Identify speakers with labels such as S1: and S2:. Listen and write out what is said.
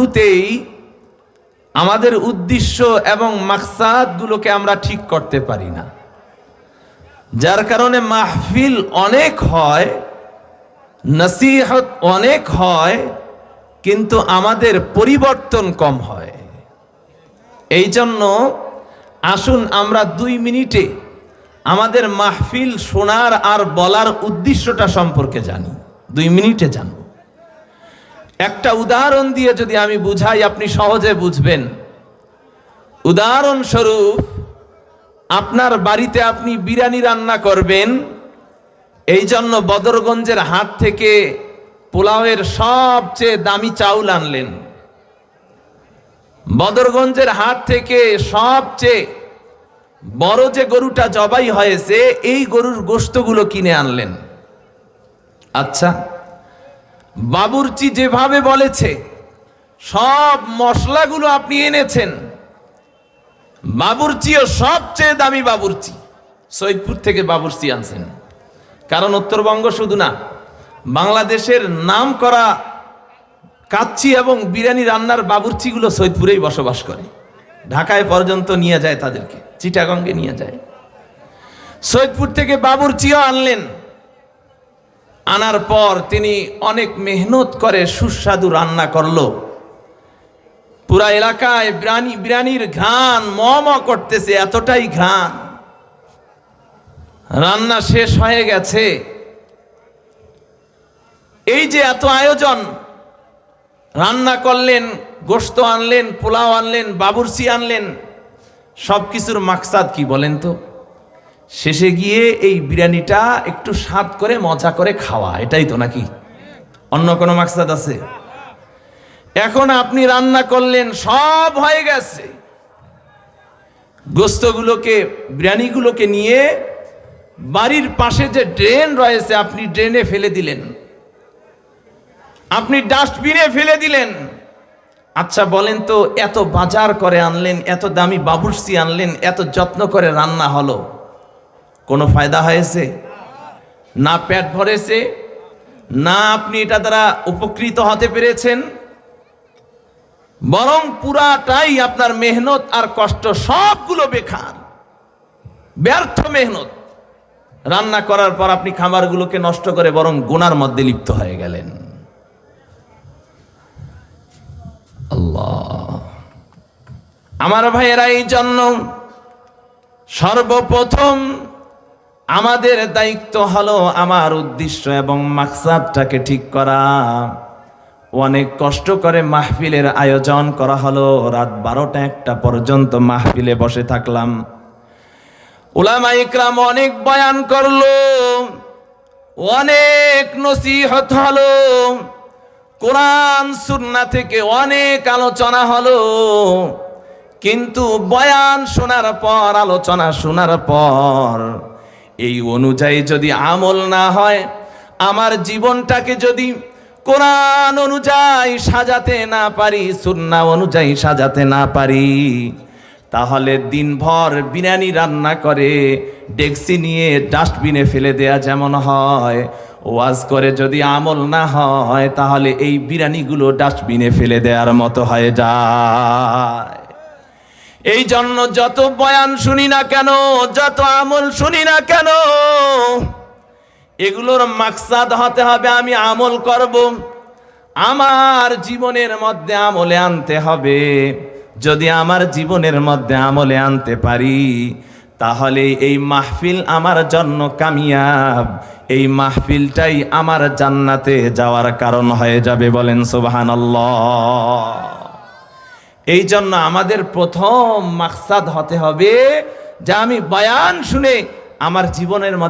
S1: শুরুতেই আমাদের উদ্দেশ্য এবং মাকসাদগুলোকে আমরা ঠিক করতে পারি না। যার কারণে মাহফিল অনেক হয়, নসিহত অনেক হয়, কিন্তু আমাদের পরিবর্তন কম হয়। এই জন্য আসুন আমরা দুই মিনিটে আমাদের মাহফিল শোনার আর বলার উদ্দেশ্যটা সম্পর্কে জানি। দুই মিনিটে জানব। একটা উদাহরণ দিয়ে যদি আমি বুঝাই, আপনি সহজে বুঝবেন। উদাহরণস্বরূপ, আপনার বাড়িতে আপনি বিরিয়ানি রান্না করবেন এই জন্য বদরগঞ্জের হাট থেকে পোলাওয়ের সবচেয়ে দামি চাউল আনলেন। বদরগঞ্জের হাট থেকে সবচেয়ে বড় যে গরুটা জবাই হয়েছে, এই গরুর গোস্তগুলো কিনে আনলেন। আচ্ছা বাবুরচি যেভাবে বলেছে, সব মশলাগুলো আপনি এনেছেন। বাবুরচিও সবচেয়ে দামি বাবুরচি, সৈয়দপুর থেকে বাবুরচি আনছেন। কারণ উত্তরবঙ্গ শুধু না, বাংলাদেশের নাম করা কাচ্চি এবং বিরিয়ানি রান্নার বাবুরচিগুলো সৈয়দপুরেই বসবাস করে। ঢাকায় পর্যন্ত নিয়ে যায় তাদেরকে, চিটাগঙ্গে নিয়ে যায়। সৈয়দপুর থেকে বাবুরচিও আনলেন। আনার পর তিনি অনেক মেহনত করে সুস্বাদু রান্না করল। পুরা এলাকায় বিরানি বিরানির ঘ্রাণ ম ম করতেছে, এতটাই ঘ্রাণ। রান্না শেষ হয়ে গেছে। এই যে এত আয়োজন, রান্না করলেন গোস্ত আনলেন, পোলাও আনলেন, বাবুরচি আনলেন সব কিছুর মাকসাদ কি বলেন তো? শেষে গিয়ে এই বিরিয়ানিটা একটু স্বাদ করে, মজা করে খাওয়া। এটাই তো নাকি? অন্য কোনো মাকসাদ আছে? এখন আপনি রান্না করলেন, সব হয়ে গেছে। গোস্তগুলোকে, বিরিয়ানিগুলোকে নিয়ে বাড়ির পাশে যে ড্রেন রয়েছে, আপনি ড্রেনে ফেলে দিলেন। আপনি ডাস্টবিনে ফেলে দিলেন। আচ্ছা বলেন তো, এত বাজার করে আনলেন, এত দামি বাবুর্সি আনলেন, এত যত্ন করে রান্না হলো। কোনো ফায়দা হয়েছে? না পেট ভরেছে? না আপনি এটা দ্বারা উপকৃত হতে পেরেছেন? বরং পুরাটাই আপনার মেহনত আর কষ্ট, সবগুলো বেকার। ব্যর্থ মেহনত। রান্না করার পর আপনি খাবারগুলোকে নষ্ট করে বরং গুনার মধ্যে লিপ্ত হয়ে গেলেন। আল্লাহ। আমার ভাইয়েরা, এই জন্য সর্বপ্রথম আমাদের দায়িত্ব হলো আমার উদ্দেশ্য এবং মাকসাদটাকে ঠিক করা। অনেক কষ্ট করে মাহফিলের আয়োজন করা হলো। রাত বারোটা একটা পর্যন্ত মাহফিলে বসে থাকলাম। ওলামা ইকরাম অনেক বয়ান করল। অনেক নসিহত হলো। কোরআন, সুন্না থেকে অনেক আলোচনা হলো। কিন্তু বয়ান শোনার পর, আলোচনা শোনার পর এই অনুযায়ী যদি আমল না হয়, আমার জীবনটাকে যদি কোরআন অনুযায়ী সাজাতে না পারি, সুন্না অনুযায়ী সাজাতে না পারি, তাহলে দিনভর বিরিয়ানি রান্না করে ডেক্সি নিয়ে ডাস্টবিনে ফেলে দেয়া যেমন হয়। ওয়াজ করে যদি আমল না হয়, তাহলে এই বিরিয়ানিগুলো ডাস্টবিনে ফেলে দেওয়ার মতো হয়ে যায়। এই জন্য যত বয়ান শুনি না কেন, যত আমল শুনি না কেন, এগুলোর মাকসাদ হতে হবে আমি আমল করব। আমার জীবনের মধ্যে আমলে আনতে হবে। যদি আমার জীবনের মধ্যে আমলে আনতে পারি, তাহলে এই মাহফিল আমার জন্য কামিয়াব। এই মাহফিলটাই আমার জান্নাতে যাওয়ার কারণ হয়ে যাবে বলেন সুবহানাল্লাহ। এই জন্য আমাদের প্রথম মাকসাদ হতে হবে যা আমি বয়ান শুনে আমার জীবনের মধ্যে